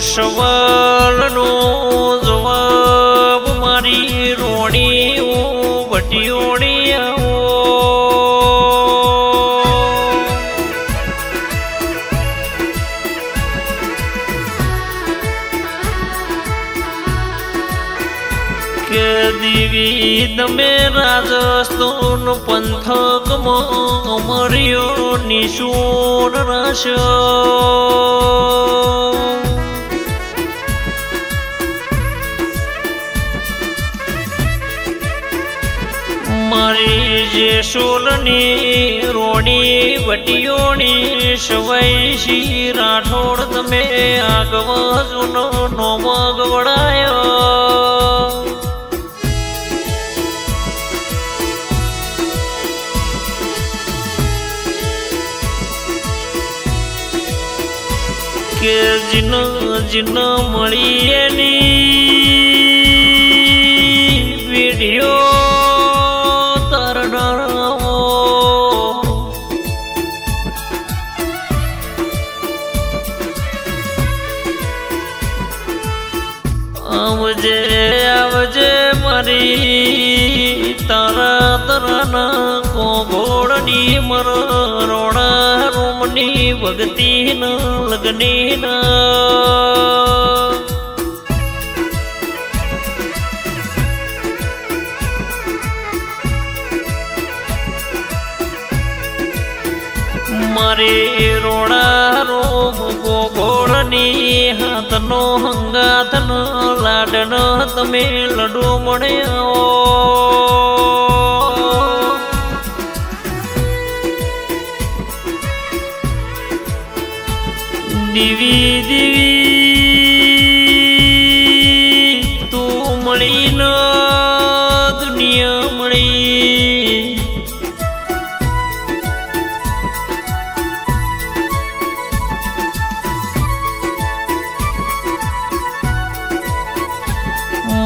સવાલનો જવાબ મારી રોણીઓ ભટીઓણી આવો. કે દેવી તમે રાજસ્થાન પંથકમાં અમર્યો નિશોર રાશ. મારી જે સોલની રોણી વટીઓની સવાઈશી રાઠોડ, તમે આગવા જૂનો નોમગ વડાયો. કે જીન જીન મળી એની વીડિયો આવજે આવજે મારી. તારા તરાના કોગોળની મર રોણા રોમની ભગતી ન લગની ના મારે રોણા રોમ ગોગોળની હાથનો હંગાથન લાડન તમે લડુ મળ્યો દીવી દીવી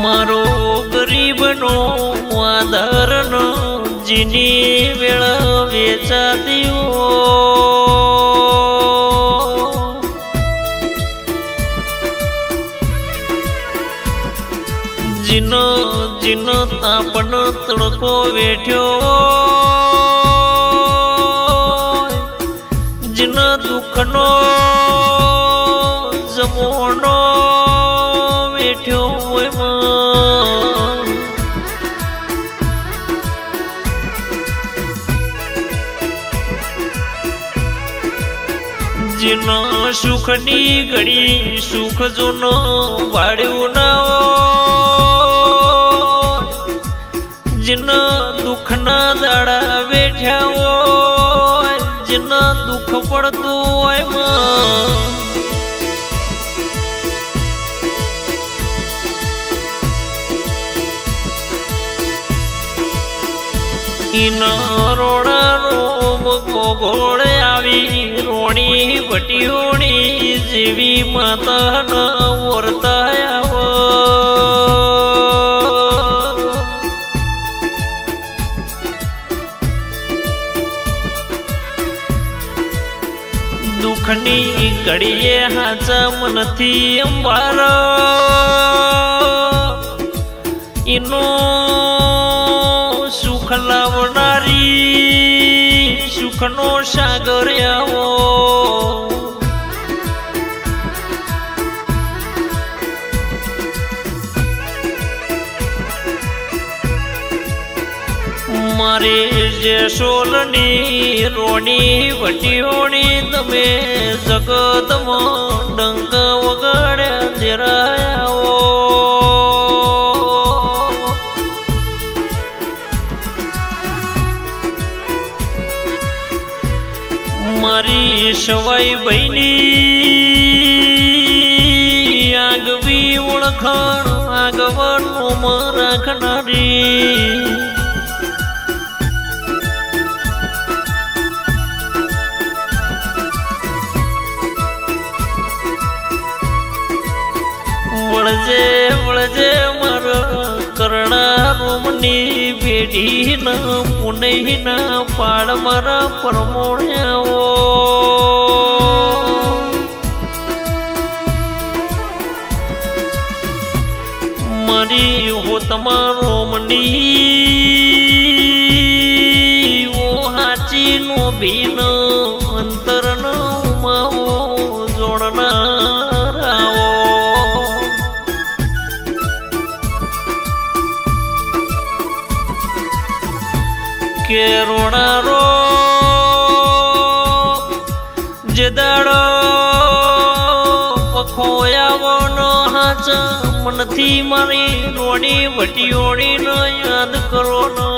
મારો ગરીબનો આધારનો જીની વેળા વેચાતીઓ. જીનો જીનો તાપનો તડકો વેઠ્યો. જીનો દુઃખનો જીનો સુખની ઘડી સુખ જૂનો વાળ્યું ના જીનો દુઃખના દાડા બેઠ્યા હોય, જીનો દુઃખ પડતું હોયમાં. રોડા રોમ ગોગોળે આવી રોણી વટીઓણી જેવી માતાના વર્તા આવ. દુઃખની ઘડીએ હાચમ નથી અંબાર. એનો સુખ લાવનારી સુખનો સાગર આવો. મારે જે સોલની રોણી વટીઓની તમે જગતમાં ડંક વગાડ્યા જરાયાઓ મારી બહેની આગવી ઓળખાણ આગવાનો રાખનારી. વળજે વળજે મારો કરણા રોમની પેઢી ના પુનઃ ના પાડ મારા પરમોણ્યાઓ. હો તમારો મની. ઓ હાચી નો ભીન અંતર નો ઉમાવો જોડનારાઓ કે રોણારો નો મનથી મારી રોડી વટીઓડી નો યાદ કરો નો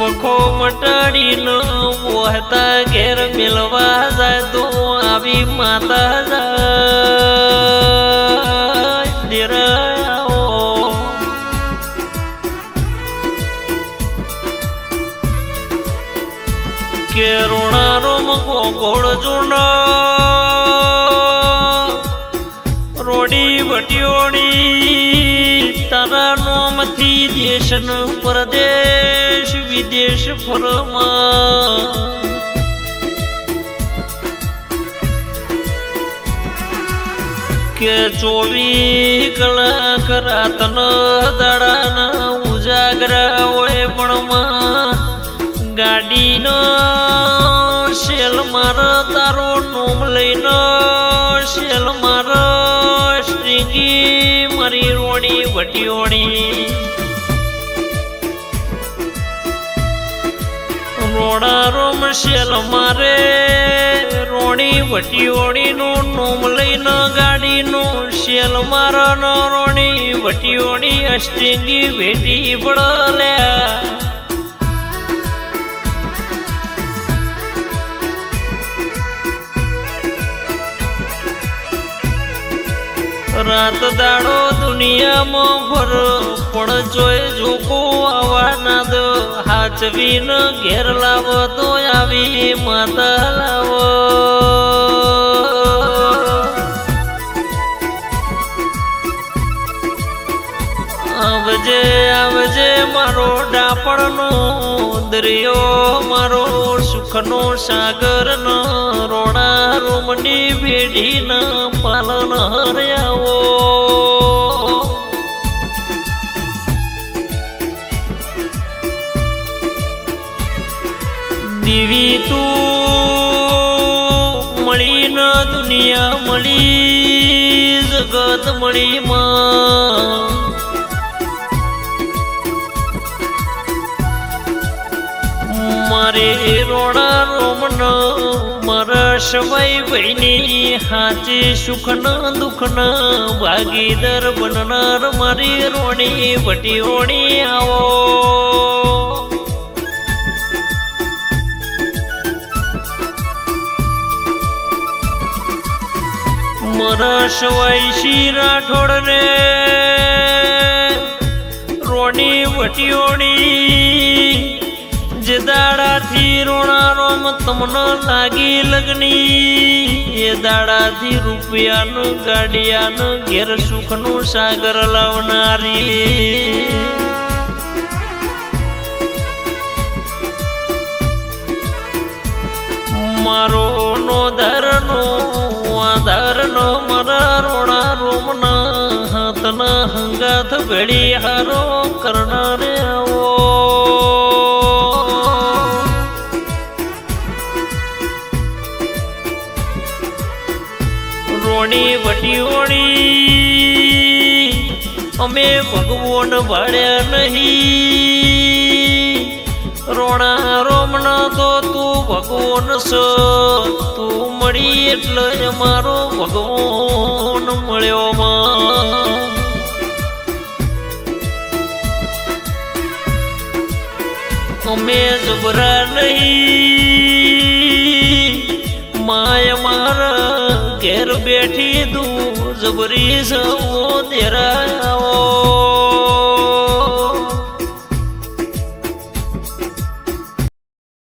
વખો મટાડીને વહેતા ઘેર મેળવા જાય તો આવી માતા જાય તારા નોમથી દેશ ન પરદેશ, વિદેશ ફરમા કે ચોવી કલાક રાતન દાડાના ઉજાગરા હોય પણ ગાડીનો શેલ માર, તારો નોમ લઈને શેલ માર, સ્ટ્રીંગી મારી રોણી વટીઓણી શેલ મારે રોણી વટીઓણી નું નોમ લઈને ગાડીનો શેલ મારા રોણી વટીઓણી અષ્ટિંગી ભેટી પડલ્યા રાત દાડો દુનિયામાં ભરો, પણ જોઈ જોકો આવવાના દો હાચવીન ઘેર લાવો તો આવી માતા લાવો. આવજે આવજે મારો ડાપણનો દરિયો મારો સુખનો સાગર ન, રોણા રોમની પેઢી ન પાલન હર્યાવો દીવી તું મળી ન દુનિયા મળી, જગત મળી માં. રોમન મારા સમય બહેની હાચે સુખના દુઃખન ભાગીદાર બનનાર મારી રોણી, વટી ઓણી આવો. મારા સવાઈશી રાઠોડ ને રોણી વટીઓણી જે દાડાથી રોણા રોમ તમને લાગી લગની. એ દાડાથી રૂપિયાનું, ગાડિયાનું, ઘેર સુખનું સાગર લાવનારી. મારો નો ધરનો આધારનો, મારા રોણા રોમના હાથના હંગાથ ભેળી હારો અમે ભગવાન ભળ્યા નહીં. રોણા રોમના તો તું ભગવાન છો. તું મળી એટલે મારો ભગવાન મળ્યો માં. અમે જબરા નહીં. ઘેર બેઠી દૂર જબરી સવો દેરાયાવો